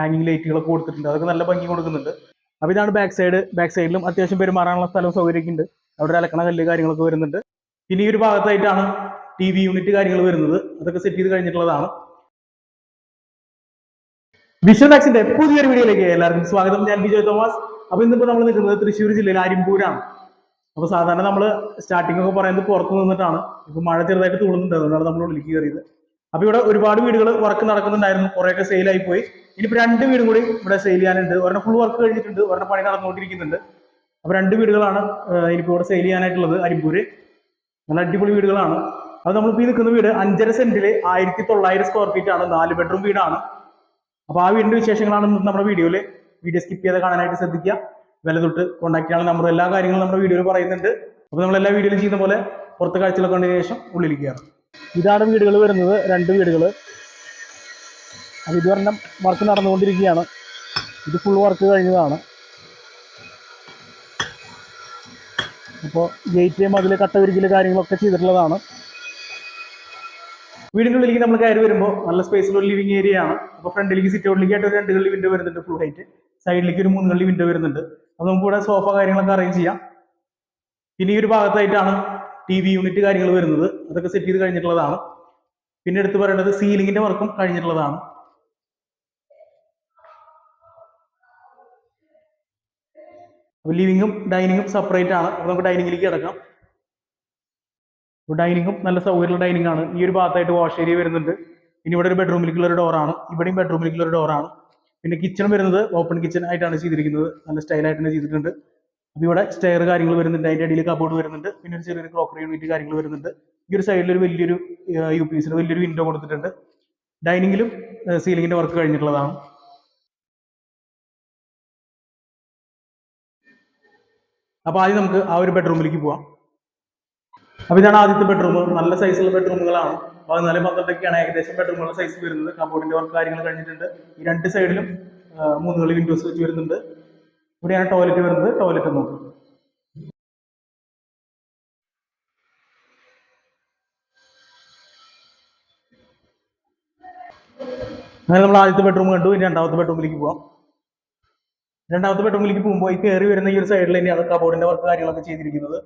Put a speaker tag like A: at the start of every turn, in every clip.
A: ഹാങ്ങിങ് ലൈറ്റുകളൊക്കെ കൊടുത്തിട്ടുണ്ട്. അതൊക്കെ നല്ല ഭംഗി കൊടുക്കുന്നുണ്ട്. അപ്പോൾ ഇതാണ് ബാക്ക് സൈഡ് ബാക്ക് സൈഡിലും അത്യാവശ്യം പെരുമാറാനുള്ള സ്ഥലവും സൗകര്യമൊക്കെ ഉണ്ട് അവിടെ അലക്കണ കല്ല് കാര്യങ്ങളൊക്കെ വരുന്നുണ്ട്. പിന്നെ ഈ ഒരു ഭാഗത്തായിട്ടാണ് ടി വി യൂണിറ്റ് കാര്യങ്ങൾ വരുന്നത്. അതൊക്കെ സെറ്റ് ചെയ്ത് കഴിഞ്ഞിട്ടുള്ളതാണ്. വിഷ്വൽ മാക്സിന്റെ പുതിയൊരു വീഡിയോയിലേക്ക് എല്ലാവർക്കും സ്വാഗതം. ഞാൻ വിജയ് തോമസ്. അപ്പൊ ഇന്നിപ്പോ നമ്മൾ നിൽക്കുന്നത് തൃശ്ശൂർ ജില്ലയിൽ അരിമ്പൂരാണ് അപ്പൊ സാധാരണ നമ്മൾ സ്റ്റാർട്ടിംഗ് ഒക്കെ പറയുന്നത് പുറത്ത് നിന്നിട്ടാണ്. ഇപ്പൊ മഴ ചെറുതായിട്ട് തൂളുന്നുണ്ട്. അതുകൊണ്ടാണ് നമ്മൾ ഉള്ളിലേക്ക് കയറിയത്. അപ്പോൾ ഇവിടെ ഒരുപാട് വീടുകൾ വർക്ക് നടക്കുന്നുണ്ടായിരുന്നു. കുറെയൊക്കെ ആയി പോയി. ഇനിയിപ്പോ രണ്ട് വീടും കൂടി ഇവിടെ സെയിൽ ചെയ്യാനുണ്ട്. ഒരെണ്ണം ഫുൾ വർക്ക് കഴിഞ്ഞിട്ടുണ്ട്. ഒരെണ്ണം പണി നടന്നുകൊണ്ടിരിക്കുന്നുണ്ട്. അപ്പൊ രണ്ട് വീടുകളാണ് ഇനിയിപ്പോ ഇവിടെ സെയിൽ ചെയ്യാനായിട്ടുള്ളത് അരിമ്പൂര്. നല്ല അടിപൊളി വീടുകളാണ്. അത് നമ്മളിപ്പോൾ ഈ നിൽക്കുന്ന വീട് അഞ്ചര സെന്റിൽ ആയിരത്തി തൊള്ളായിരം സ്ക്വയർ ഫീറ്റ് ആണ്. നാല് ബെഡ്റൂം വീടാണ്. അപ്പോൾ ആ വീടിന്റെ വിശേഷങ്ങളാണ് നമ്മുടെ വീഡിയോയിൽ വീഡിയോ സ്കിപ്പ് ചെയ്ത് കാണാനായിട്ട് ശ്രദ്ധിക്കുക. വില തൊട്ട് കോൺടാക്ട് ചെയ്യാനുള്ള നമ്പർ എല്ലാ കാര്യങ്ങളും നമ്മുടെ വീഡിയോയിൽ പറയുന്നുണ്ട്. അപ്പോൾ നമ്മൾ എല്ലാ വീഡിയോയിലും ചെയ്യുന്ന പോലെ പുറത്തെ കാഴ്ചകളൊക്കെ കണ്ടതിന് ശേഷം ഉള്ളിലേക്ക് കയറാം. ഇതാണ് വീടുകൾ വരുന്നത് രണ്ട് വീടുകൾ അപ്പോൾ ഇത് പറഞ്ഞ വർക്ക് നടന്നുകൊണ്ടിരിക്കുകയാണ്. ഇത് ഫുൾ വർക്ക് കഴിഞ്ഞതാണ്. അപ്പോൾ ഗേറ്റ് മതിൽ കട്ട വിരിക്കൽ കാര്യങ്ങളൊക്കെ ചെയ്തിട്ടുള്ളതാണ്. വീടിന്റെ ഉള്ളിലേക്ക് നമ്മൾ കയറി വരുമ്പോൾ നല്ല സ്പേസിലുള്ള ലിവിങ് ഏരിയ ആണ്. അപ്പോൾ ഫ്രണ്ടിലേക്ക് സിറ്റ് ഔട്ടിലേക്ക് ആയിട്ട് രണ്ട് കള്ളി വിൻഡോ വരുന്നുണ്ട് ഫുൾ ഹൈറ്റ് സൈഡിലേക്ക് ഒരു മൂന്ന് കള്ളി വിൻഡോ വരുന്നുണ്ട്. അപ്പോൾ നമുക്ക് ഇവിടെ സോഫ കാര്യങ്ങളൊക്കെ അറേഞ്ച് ചെയ്യാം. പിന്നെ ഈ ഒരു ഭാഗത്തായിട്ടാണ് ടി വി യൂണിറ്റ് കാര്യങ്ങൾ വരുന്നത്. അതൊക്കെ സെറ്റ് ചെയ്ത് കഴിഞ്ഞിട്ടുള്ളതാണ്. പിന്നെ എടുത്ത് പറയേണ്ടത് സീലിംഗിന്റെ വർക്കും കഴിഞ്ഞിട്ടുള്ളതാണ്. ലിവിങ്ങും ഡൈനിങ്ങും സെപ്പറേറ്റ് ആണ്. അപ്പോൾ നമുക്ക് ഡൈനിങ്ങിലേക്ക് കിടക്കാം. ഡൈനിങ്ങും നല്ല സൗകര്യമുള്ള ഡൈനിങ് ആണ്. ഈ ഒരു ഭാഗത്തായിട്ട് വാഷ് ഏരിയ വരുന്നുണ്ട്. ഇനി ഇവിടെ ഒരു ബെഡ്റൂമിലേക്കുള്ള ഒരു ഡോറാണ് ഇവിടെയും ബെഡ്റൂമിലേക്കുള്ള ഒരു ഡോറാണ് പിന്നെ കിച്ചൺ വരുന്നത് ഓപ്പൺ കിച്ചൺ ആയിട്ടാണ് ചെയ്തിരിക്കുന്നത്. നല്ല സ്റ്റൈലായിട്ട് തന്നെ ചെയ്തിട്ടുണ്ട്. അപ്പോൾ ഇവിടെ സ്റ്റെയർ കാര്യങ്ങൾ വരുന്നുണ്ട്. അതിന്റെ അടിയിൽ കബോർഡ് വരുന്നുണ്ട്. പിന്നെ ഒരു ചെറിയൊരു ക്രോക്കറി യൂണിറ്റ് കാര്യങ്ങൾ വരുന്നുണ്ട്. ഈ ഒരു സൈഡിൽ ഒരു വലിയൊരു യു പി എസിന് വലിയൊരു വിൻഡോ കൊടുത്തിട്ടുണ്ട്. ഡൈനിങ്ങിലും സീലിംഗിന്റെ വർക്ക് കഴിഞ്ഞിട്ടുള്ളതാണ്. അപ്പോൾ ആദ്യം നമുക്ക് ആ ഒരു ബെഡ്റൂമിലേക്ക് പോവാം. അപ്പോൾ ഇതാണ് ആദ്യത്തെ ബെഡ്റൂം നല്ല സൈസുള്ള ബെഡ്റൂമുകളാണ് പതിനാല് പന്ത്രണ്ടൊക്കെയാണ് ഏകദേശം ബെഡ്റൂമുകളുടെ സൈസ് വരുന്നത്. കബോർഡിന്റെ വർക്ക് കാര്യങ്ങൾ കഴിഞ്ഞിട്ടുണ്ട്. ഈ രണ്ട് സൈഡിലും മൂന്നുകളി വിൻഡോസ് വെച്ച് വരുന്നുണ്ട്. ഇവിടെയാണ് ടോയ്ലറ്റ് വരുന്നത്. ടോയ്ലറ്റ് നോക്കും. അങ്ങനെ നമ്മൾ ആദ്യത്തെ ബെഡ്റൂം കണ്ടു. ഇനി രണ്ടാമത്തെ ബെഡ്റൂമിലേക്ക് പോവാം. രണ്ടാമത്തെ ബെഡ്റൂമിലേക്ക് പോകുമ്പോൾ ഈ കയറി വരുന്ന ഈ ഒരു സൈഡിൽ തന്നെയാണ് കബോർഡിന്റെ വർക്ക് കാര്യങ്ങളൊക്കെ ചെയ്തിരിക്കുന്നത്.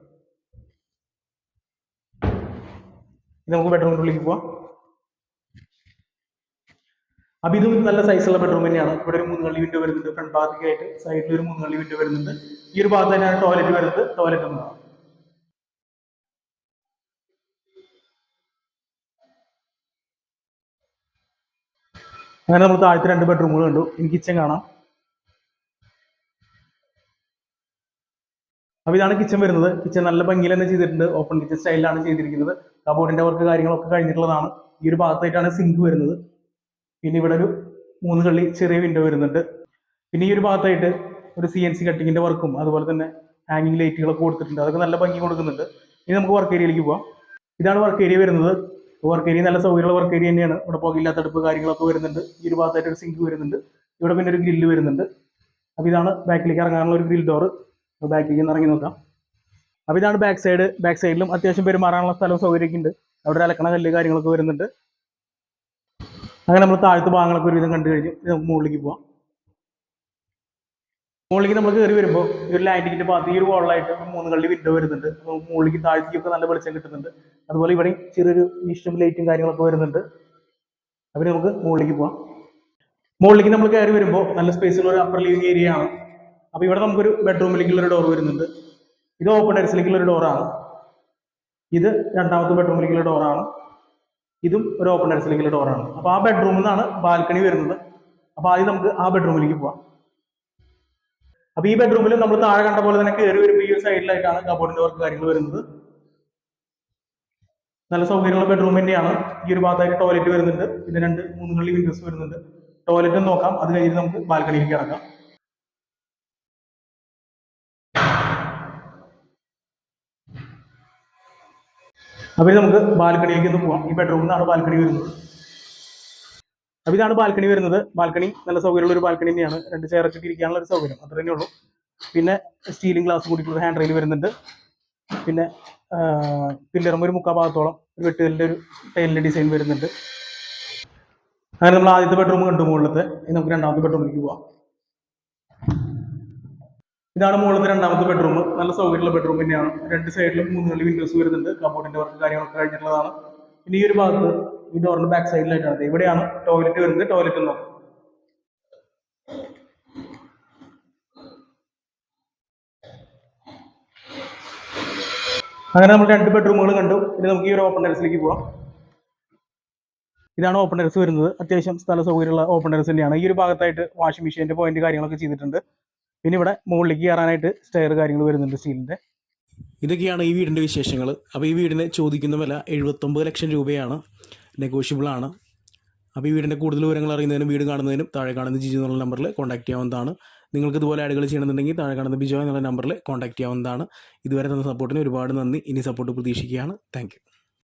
A: നമുക്ക് ബെഡ്റൂമിനുള്ളിലേക്ക് പോവാം. അപ്പൊ ഇതും നല്ല സൈസുള്ള ബെഡ്റൂം തന്നെയാണ്. ഇവിടെ ഒരു മൂന്ന് കള്ളി വിൻഡോ വരുന്നുണ്ട്. ഫ്രണ്ട് ഭാഗത്തേക്കായിട്ട് സൈഡിൽ ഒരു മൂന്ന് കള്ളി വിൻഡോ വരുന്നുണ്ട്. ഈ ഒരു ഭാഗത്ത് തന്നെയാണ് ടോയ്ലറ്റ് വരുന്നത്. ടോയ്ലറ്റ് ഒന്ന് അങ്ങനെ നമ്മൾ താഴത്തെ രണ്ട് ബെഡ്റൂമുകൾ കണ്ടു. ഇനി കിച്ചൺ കാണാം. അപ്പോൾ ഇതാണ് കിച്ചൺ വരുന്നത്. കിച്ചൺ നല്ല ഭംഗിയിൽ തന്നെ ചെയ്തിട്ടുണ്ട്. ഓപ്പൺ കിച്ചൺ സ്റ്റൈലിലാണ് ചെയ്തിരിക്കുന്നത്. കബോർഡിന്റെ വർക്ക് കാര്യങ്ങളൊക്കെ കഴിഞ്ഞിട്ടുള്ളതാണ്. ഈ ഒരു ഭാഗത്തായിട്ടാണ് സിങ്ക് വരുന്നത്. പിന്നെ ഇവിടെ ഒരു മൂന്ന് കള്ളി ചെറിയ വിൻഡോ വരുന്നുണ്ട്. പിന്നെ ഈ ഒരു ഭാഗത്തായിട്ട് ഒരു സി എൻ സി കട്ടിങ്ങിന്റെ വർക്കും അതുപോലെ തന്നെ ഹാങ്ങിങ് ലൈറ്റുകളൊക്കെ കൊടുത്തിട്ടുണ്ട്. അതൊക്കെ നല്ല ഭംഗി കൊടുക്കുന്നുണ്ട്. ഇനി നമുക്ക് വർക്ക് ഏരിയയിലേക്ക് പോവാം. ഇതാണ് വർക്ക് ഏരിയ വരുന്നത്. വർക്ക് ഏരിയ നല്ല സൗകര്യമുള്ള വർക്ക് ഏരിയ തന്നെയാണ്. ഇവിടെ പുകയില്ലാത്ത അടുപ്പ് കാര്യങ്ങളൊക്കെ വരുന്നുണ്ട്. ഈ ഒരു ഭാഗത്തായിട്ട് ഒരു സിങ്ക് വരുന്നുണ്ട്. ഇവിടെ പിന്നെ ഒരു ഗ്രില്ല് വരുന്നുണ്ട്. അപ്പോൾ ഇതാണ് ബാക്കിലേക്ക് ഇറങ്ങാനുള്ള ഒരു ഗ്രിൽ ഡോറ് ബാക്കിലേക്ക് ഒന്ന് ഇറങ്ങി നോക്കാം. അപ്പോൾ ഇതാണ് ബാക്ക് സൈഡ് ബാക്ക് സൈഡിലും അത്യാവശ്യം പെരുമാറാനുള്ള സ്ഥലവും സൗകര്യമൊക്കെ ഉണ്ട്. അവിടെ അലക്കണ കല്ല് കാര്യങ്ങളൊക്കെ വരുന്നുണ്ട്. അങ്ങനെ നമ്മൾ താഴത്തെ ഭാഗങ്ങളൊക്കെ ഒരുവിധം കണ്ടു കഴിഞ്ഞു നമുക്ക് മുകളിലേക്ക് പോവാം. മുകളിലേക്ക് നമ്മൾ കയറി വരുമ്പോൾ ഈ ഒരു ലാൻഡിങ്ങിന്റെ ഭാഗത്ത് ഈ ഒരു വോളായിട്ട് മൂന്ന് കള്ളി വിൻഡോ വരുന്നുണ്ട്. മുകളിലേക്ക് താഴത്തേക്കൊക്കെ നല്ല വെളിച്ചം കിട്ടുന്നുണ്ട്. അതുപോലെ ഇവിടെ ചെറിയൊരു ഇഷ്ടം ലൈറ്റും കാര്യങ്ങളൊക്കെ വരുന്നുണ്ട്. അപ്പം നമുക്ക് മുകളിലേക്ക് പോവാം. മുകളിലേക്ക് നമ്മൾ കയറി വരുമ്പോൾ നല്ല സ്പേസുള്ള ഒരു അപ്പർ ലിവിങ് ഏരിയ ആണ്. അപ്പോൾ ഇവിടെ നമുക്കൊരു ബെഡ്റൂമിലേക്കുള്ള ഒരു ഡോർ വരുന്നുണ്ട്. ഇത് ഓപ്പൺ ടെറസിലേക്കുള്ള ഒരു ഡോറാണ് ഇത് രണ്ടാമത്തെ ബെഡ്റൂമിലേക്കുള്ള ഡോറാണ് ഇതും ഒരു ഓപ്പൺ അല്ലെങ്കിൽ ഡോറാണ് അപ്പോൾ ആ ബെഡ്റൂമിൽ നിന്നാണ് ബാൽക്കണി വരുന്നത്. അപ്പോൾ ആദ്യം നമുക്ക് ആ ബെഡ്റൂമിലേക്ക് പോവാം. അപ്പോൾ ഈ ബെഡ്റൂമിൽ നമ്മൾ താഴെ കണ്ട പോലെ തന്നെ കയറി വരുമ്പോൾ ഈ ഒരു സൈഡിലായിട്ടാണ് കബോർഡിന്റെ വർക്ക് കാര്യങ്ങൾ വരുന്നത്. നല്ല സൗകര്യമുള്ള ബെഡ്റൂം തന്നെയാണ്. ഈ ഒരു ഭാഗത്തായിട്ട് ടോയ്ലറ്റ് വരുന്നുണ്ട്. പിന്നെ രണ്ട് മൂന്നുകളിൽ വിൻഡോസ് വരുന്നുണ്ട്. ടോയ്ലറ്റ് നോക്കാം. അത് കഴിഞ്ഞിട്ട് നമുക്ക് ബാൽക്കണിയിലേക്ക് കിടക്കാം അപ്പോൾ നമുക്ക് ബാൽക്കണിയിലേക്ക് ഒന്ന് പോകാം ഈ ബെഡ്റൂമിൽ നിന്നാണ് ബാൽക്കണി വരുന്നത്. അപ്പോൾ ഇതാണ് ബാൽക്കണി വരുന്നത്. ബാൽക്കണി നല്ല സൗകര്യമുള്ള ഒരു ബാൽക്കണി തന്നെയാണ്. രണ്ട് ചെയറൊക്കെ ഇരിക്കാനുള്ള ഒരു സൗകര്യം. അത്ര തന്നെ ഉള്ളൂ. പിന്നെ സ്റ്റീലിംഗ് ഗ്ലാസ് കൂടിയിട്ടുള്ള ഹാൻഡ് റെയിൽ വരുന്നുണ്ട്. പിന്നെ പില്ലറും ഒരു മുക്കാൽ ഭാഗത്തോളം ഒരു വെട്ടുകലിന്റെ ഒരു ടൈലിന്റെ ഡിസൈൻ വരുന്നുണ്ട്. അങ്ങനെ നമ്മൾ ആദ്യത്തെ ബെഡ്റൂം കണ്ടു മുകളിലത്തെ. നമുക്ക് രണ്ടാമത്തെ ബെഡ്റൂമിലേക്ക് പോവാം. ഇതാണ് മുകളിലത്തെ രണ്ടാമത്തെ ബെഡ്റൂം നല്ല സൗകര്യമുള്ള ബെഡ്റൂം തന്നെയാണ്. രണ്ട് സൈഡിലും മൂന്ന് നാല് വിൻഡോസ് വരുന്നുണ്ട്. കബോർഡിന്റെ വർക്ക് കാര്യങ്ങളൊക്കെ കഴിഞ്ഞിട്ടുള്ളതാണ്. പിന്നെ ഈ ഒരു ഭാഗത്ത് ഈ ഡോറിന്റെ ബാക്ക് സൈഡിലായിട്ടാണ് ഇവിടെയാണ് ടോയ്ലറ്റ് വരുന്നത്. ടോയ്ലറ്റ് നോക്കാം. അങ്ങനെ നമ്മൾ രണ്ട് ബെഡ്റൂമുകൾ കണ്ടു. ഇനി നമുക്ക് ഈ ഒരു ഓപ്പൺ ടെറസിലേക്ക് പോവാം. ഇതാണ് ഓപ്പൺ ടെറസ് വരുന്നത്. അത്യാവശ്യം സ്ഥല സൗകര്യമുള്ള ഓപ്പൺ ടെറസ് തന്നെയാണ്. ഈ ഒരു ഭാഗത്തായിട്ട് വാഷിംഗ് മെഷീന്റെ പോയിന്റ് കാര്യങ്ങളൊക്കെ ചെയ്തിട്ടുണ്ട്. പിന്നെ ഇവിടെ മുകളിലേക്ക് കയറാനായിട്ട് സ്റ്റെയർ കാര്യങ്ങൾ വരുന്നുണ്ട് സ്റ്റീലിന്റെ
B: ഇതൊക്കെയാണ് ഈ വീടിന്റെ വിശേഷങ്ങൾ അപ്പോൾ ഈ വീടിന് ചോദിക്കുന്ന വില എഴുപത്തൊമ്പത് ലക്ഷം രൂപയാണ്. നെഗോഷ്യബിൾ ആണ്. അപ്പോൾ ഈ വീടിന്റെ കൂടുതൽ വിവരങ്ങൾ അറിയുന്നതിനും വീട് കാണുന്നതിനും താഴെ കാണുന്ന ജിജു എന്നുള്ള നമ്പറിൽ കോൺടാക്ട് ചെയ്യാവുന്നതാണ്. നിങ്ങൾക്ക് ഇതുപോലെ ആഡുകൾ ചെയ്യണമെന്നുണ്ടെങ്കിൽ താഴെ കാണുന്ന ബിജോ എന്നുള്ള നമ്പറിൽ കോൺടാക്ട് ചെയ്യാവുന്നതാണ്. ഇതുവരെ തന്ന സപ്പോർട്ടിന് ഒരുപാട് നന്ദി. ഇനി സപ്പോർട്ട് പ്രതീക്ഷിക്കുകയാണ്. താങ്ക്